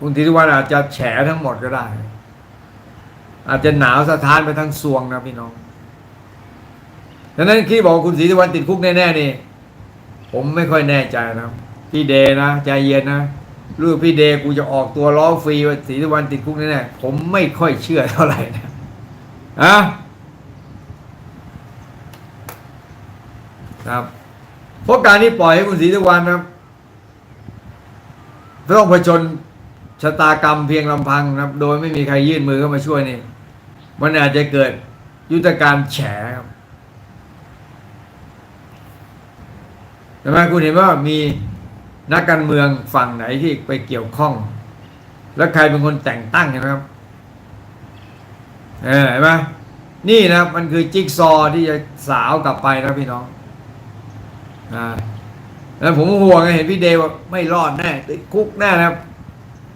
คุณธิติวัฒน์อาจจะแฉทั้งหมดก็ได้ อาจจะหนาวสะท้านไปทั้งซวงนะพี่น้องดังนั้นที่บอกคุณศรีสุวรรณติดคุกแน่ๆนี่ ผมไม่ค่อยแน่ใจนะพี่เดนะใจเย็นนะรู้พี่เดกูจะออกตัวล้อฟรีว่าศรีสุวรรณติดคุกแน่ๆผมไม่ค่อยเชื่อเท่าไหร่นะอะครับเพราะการที่ปล่อยให้คุณศรีสุวรรณนะครับต้องผชน ชะตากรรมเพียงลำพังนะครับ โดยไม่มีใครยื่นมือเข้ามาช่วยนี่มันอาจจะเกิดยุทธการแฉครับใช่ไมคุณเห็นว่ามีนักการเมืองฝั่งไหนที่ไปเกี่ยวข้อง แล้วใครเป็นคนแต่งตั้งเห็นไหมครับเออเห็นไหมนี่นะครับมันคือจิ๊กซอที่จะสาวกลับไปนะพี่น้องอ่าแล้วผมห่วงเห็นพี่เดว่าไม่รอดแน่ติดคุกแน่นะครับ